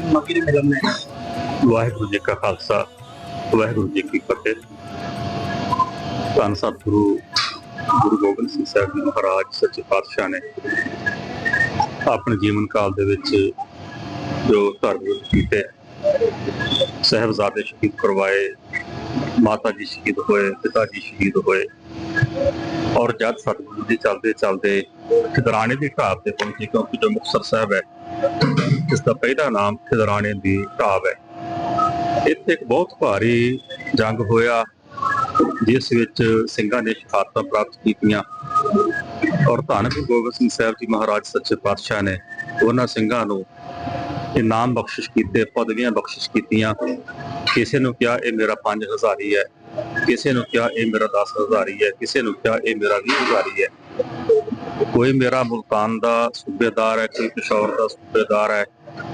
ਵਾਹਿਗੁਰੂ ਮੱਕੀ ਦੇ ਮਿਲਨ ਨੇ ਵਾਹਿਗੁਰੂ ਜੀ ਕਾ ਖਾਲਸਾ, ਵਾਹਿਗੁਰੂ ਜੀ ਕੀ ਫਤਿਹ। ਧੰਨ ਸਤਿਗੁਰੂ, ਗੁਰੂ ਗੋਬਿੰਦ ਸਿੰਘ ਸਾਹਿਬ ਜੀ ਮਹਾਰਾਜ, ਸੱਚੇ ਪਾਤਸ਼ਾਹ ਨੇ ਆਪਣੇ ਜੀਵਨ ਕਾਲ ਦੇ ਵਿੱਚ ਜੋ ਧਰਮ ਕੀਤੇ ਸਹਿਬਜ਼ਾਦੇ ਸ਼ਹੀਦ ਕਰਵਾਏ, ਮਾਤਾ ਜੀ ਸ਼ਹੀਦ ਹੋਏ, ਪਿਤਾ ਜੀ ਸ਼ਹੀਦ ਹੋਏ, ਔਰ ਜਦ ਸਤਿਗੁਰੂ ਜੀ ਚਲਦੇ ਚਲਦੇ ਖਿਦਰਾਣੇ ਦੀ ਢਾਬ ਤੇ ਪਹੁੰਚੇ, ਕਿਉਂਕਿ ਜੋ ਮੁਕਤਸਰ ਸਾਹਿਬ ਹੈ ਇਸ ਦਾ ਪਹਿਲਾ ਨਾਮ ਖਿਦਰਾਣੇ ਦੀ ਢਾਬ ਹੈ। ਇੱਥੇ ਇੱਕ ਬਹੁਤ ਭਾਰੀ ਜੰਗ ਹੋਇਆ, ਜਿਸ ਵਿੱਚ ਸਿੰਘਾਂ ਨੇ ਸ਼ਹਾਦਤਾਂ ਪ੍ਰਾਪਤ ਕੀਤੀਆਂ ਔਰ ਧੰਨ ਗੁਰੂ ਗੋਬਿੰਦ ਸਿੰਘ ਸਾਹਿਬ ਜੀ ਮਹਾਰਾਜ ਸੱਚੇ ਪਾਤਸ਼ਾਹ ਨੇ ਉਹਨਾਂ ਸਿੰਘਾਂ ਨੂੰ ਇਨਾਮ ਬਖਸ਼ਿਸ਼ ਕੀਤੇ, ਪਦਵੀਆਂ ਬਖਸ਼ਿਸ਼ ਕੀਤੀਆਂ। ਕਿਸੇ ਨੂੰ ਕਿਹਾ, ਇਹ ਮੇਰਾ 5000 ਹੀ ਹੈ। ਕਿਸੇ ਨੂੰ ਕਿਹਾ, ਇਹ ਮੇਰਾ 10000 ਹੀ ਹੈ। ਕਿਸੇ ਨੂੰ ਕਿਹਾ, ਇਹ ਮੇਰਾ 20000 ਹੀ ਹੈ। ਕੋਈ ਮੇਰਾ ਮੁਲਤਾਨ ਦਾ ਸੂਬੇਦਾਰ ਹੈ, ਕੋਈ ਪਿਸ਼ੌਰ ਦਾ ਸੂਬੇਦਾਰ ਹੈ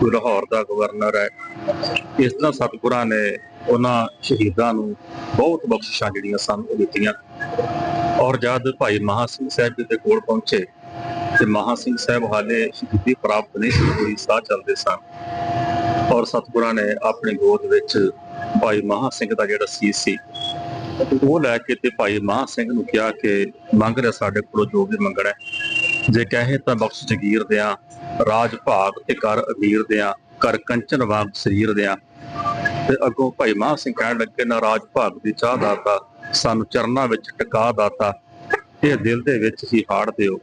ਕੋਈ ਲਾਹੌਰ ਦਾ ਗਵਰਨਰ ਹੈ। ਇਸ ਤਰ੍ਹਾਂ ਸਤਿਗੁਰਾਂ ਨੇ ਉਹਨਾਂ ਸ਼ਹੀਦਾਂ ਨੂੰ ਬਹੁਤ ਬਖਸ਼ਿਸ਼ਾਂ ਜਿਹੜੀਆਂ ਸਨ ਉਹ ਦਿੱਤੀਆਂ। ਔਰ ਜਦ ਭਾਈ ਮਹਾ ਸਿੰਘ ਸਾਹਿਬ ਜੀ ਦੇ ਕੋਲ ਪਹੁੰਚੇ, ਤੇ ਮਹਾ ਸਿੰਘ ਸਾਹਿਬ ਹਾਲੇ ਸ਼ਹੀਦੀ ਪ੍ਰਾਪਤ ਨਹੀਂ ਸੀ ਹੋਈ, ਸਾਹ ਚੱਲਦੇ ਸਨ। ਔਰ ਸਤਿਗੁਰਾਂ ਨੇ ਆਪਣੀ ਗੋਦ ਵਿੱਚ ਭਾਈ ਮਹਾ ਸਿੰਘ ਦਾ ਜਿਹੜਾ ਸੀਸ ਸੀ, ਉਹ ਲੈ ਕੇ ਤੇ ਭਾਈ ਮਹਾ ਸਿੰਘ ਨੂੰ ਕਿਹਾ ਕਿ ਮੰਗ ਰਿਹਾ ਸਾਡੇ ਕੋਲੋਂ ਜੋ ਵੀ ਮੰਗਣਾ ਜੇ ਕਹੇ ਤਾਂ ਬਖਸ਼ ਜਗੀਰ ਦਿਆਂ। ਰਾਜ ਭਾਗ ਤੇ ਕਰ ਅਮੀਰ ਦਿਆਂ ਕਰ ਕੰਚਨ ਵਾਂਗ ਸਰੀਰ ਦਿਆਂ। ਤੇ ਅੱਗੋਂ ਭਾਈ ਮਹਾਂ ਸਿੰਘ ਕਹਿਣ ਲੱਗੇ, ਨਾ ਰਾਜ ਭਾਗ ਦੀ ਚਾਹ ਦਾਤਾ, ਸਾਨੂੰ ਚਰਨਾਂ ਵਿੱਚ ਟਿਕਾ ਦਾਤਾ, ਇਹ ਦਿਲ ਦੇ ਵਿੱਚ ਹੀ ਹਾੜ ਦਿਓ।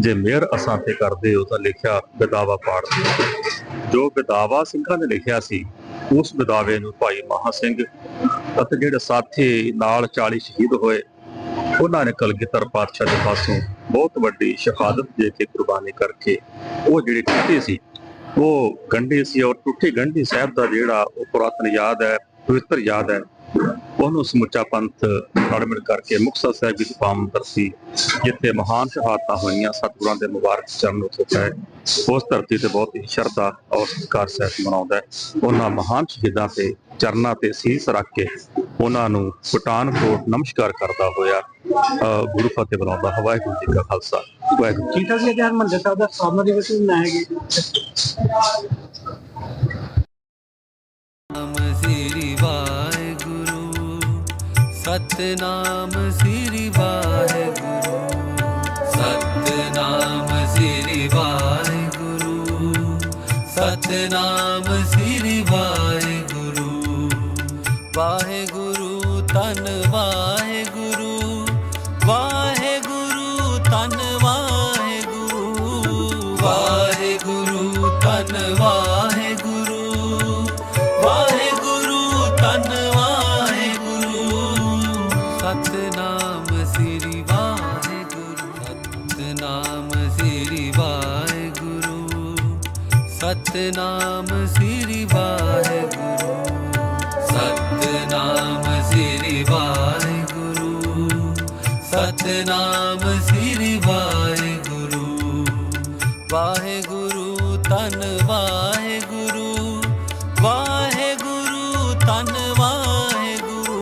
ਜੇ ਮਿਹਰ ਅਸਾਂ ਤੇ ਕਰਦੇ ਹੋ ਤਾਂ ਲਿਖਿਆ ਬਿਦਾਵਾ ਪਾੜ ਦਿਓ। ਜੋ ਬਿਦਾਵਾ ਸਿੰਘਾਂ ਨੇ ਲਿਖਿਆ ਸੀ, ਉਸ ਬਿਦਾਵੇ ਨੂੰ ਭਾਈ ਮਹਾ ਸਿੰਘ ਅਤੇ ਜਿਹੜੇ ਸਾਥੀ ਨਾਲ 40 ਸ਼ਹੀਦ ਹੋਏ, ਉਹਨਾਂ ਨੇ ਕਲਗੀਧਰ ਪਾਤਸ਼ਾਹ ਦੇ ਪਾਸੋਂ ਬਹੁਤ ਵੱਡੀ ਸ਼ਹਾਦਤ ਦੇ ਕੇ ਕੁਰਬਾਨੀ ਕਰਕੇ ਉਹ ਜਿਹੜੀ ਟੁੱਟੀ ਸੀ, ਉਹ ਗੰਢੀ ਸੀ ਔਰ ਟੁੱਟੀ ਗੰਢੀ ਸਾਹਿਬ ਦਾ ਜਿਹੜਾ ਉਹ ਪੁਰਾਤਨ ਯਾਦ ਹੈ, ਪਵਿੱਤਰ ਯਾਦ ਹੈ, ਉਹਨੂੰ ਸਮੁੱਚਾ ਪੰਥ ਰਲ ਕਰਕੇ ਮੁਕਤਸਰ ਸਾਹਿਬ ਦੀ ਪਾਵਨ ਧਰਤੀ ਜਿੱਥੇ ਮਹਾਨ ਸ਼ਹਾਦਤਾਂ ਹੋਈਆਂ, ਸਤਿਗੁਰਾਂ ਦੇ ਮੁਬਾਰਕ ਚਰਨ ਉੱਤੇ ਹੈ ਉਸ ਧਰਤੀ ਤੇ ਬਹੁਤ ਹੀ ਸ਼ਰਧਾ ਔਰ ਸਤਿਕਾਰ ਸਹਿਤ ਮਨਾਉਂਦਾ ਹੈ। ਉਹਨਾਂ ਮਹਾਨ ਸ਼ਹੀਦਾਂ ਤੇ ਚਰਨਾਂ ਤੇ ਸੀਸ ਰੱਖ ਕੇ ਉਹਨਾਂ ਨੂੰ ਪਠਾਨਕੋਟ ਨਮਸਕਾਰ ਕਰਦਾ ਹੋਇਆ ਗੁਰੂ ਫਤਿਹ ਬੁਲਾਉਂਦਾ ਹੈ। ਵਾਹਿਗੁਰੂ ਜੀ ਕਾ ਖਾਲਸਾ ਵਾਹਿਗੁਰੂ ਠਾਕ ਜੀ ਅੱਜ ਹਰਮੰਦਰ ਸਾਹਿਬ ਦਾ ਸਥਾਪਨਾ ਦਿਵਸ ਮਨਾਇਆ ਗਿਆ ਨਾਮ ਸ੍ਰੀ ਵਾਹਿਗੁਰੂ ਸਤਨਾਮ ਸ੍ਰੀ ਵਾਹਿਗੁਰੂ ਸਤਨਾਮ ਸ੍ਰੀ ਵਾਹਿਗੁਰੂ ਸਤਨਾਮ ਸ੍ਰੀ ਵਾਹਿਗੁਰੂ ਵਾਹਿਗੁਰੂ ਤਨ ਵਾਹਿਗੁਰੂ ਵਾਹਿਗੁਰੂ ਵਾਹਿਗੁਰੂ ਤਨ ਵਾਹਿਗੁਰੂ। ਸਤਨਾਮ ਸ੍ਰੀ ਵਾਹਿਗੁਰੂ, ਸਤਨਾਮ ਸ੍ਰੀ ਵਾਹਿਗੁਰੂ। ਸਤਨਾਮ ਸ੍ਰੀ ਵਾਹਿਗੁਰੂ, ਸਤਨਾਮ ਸ੍ਰੀ ਵਾਹਿਗੁਰੂ। ਸਤਨਾਮ ਸ੍ਰੀ ਵਾਹਿਗੁਰੂ ਵਾਹਿਗੁਰੂ। ਧੰਨ ਵਾਹਿਗੁਰੂ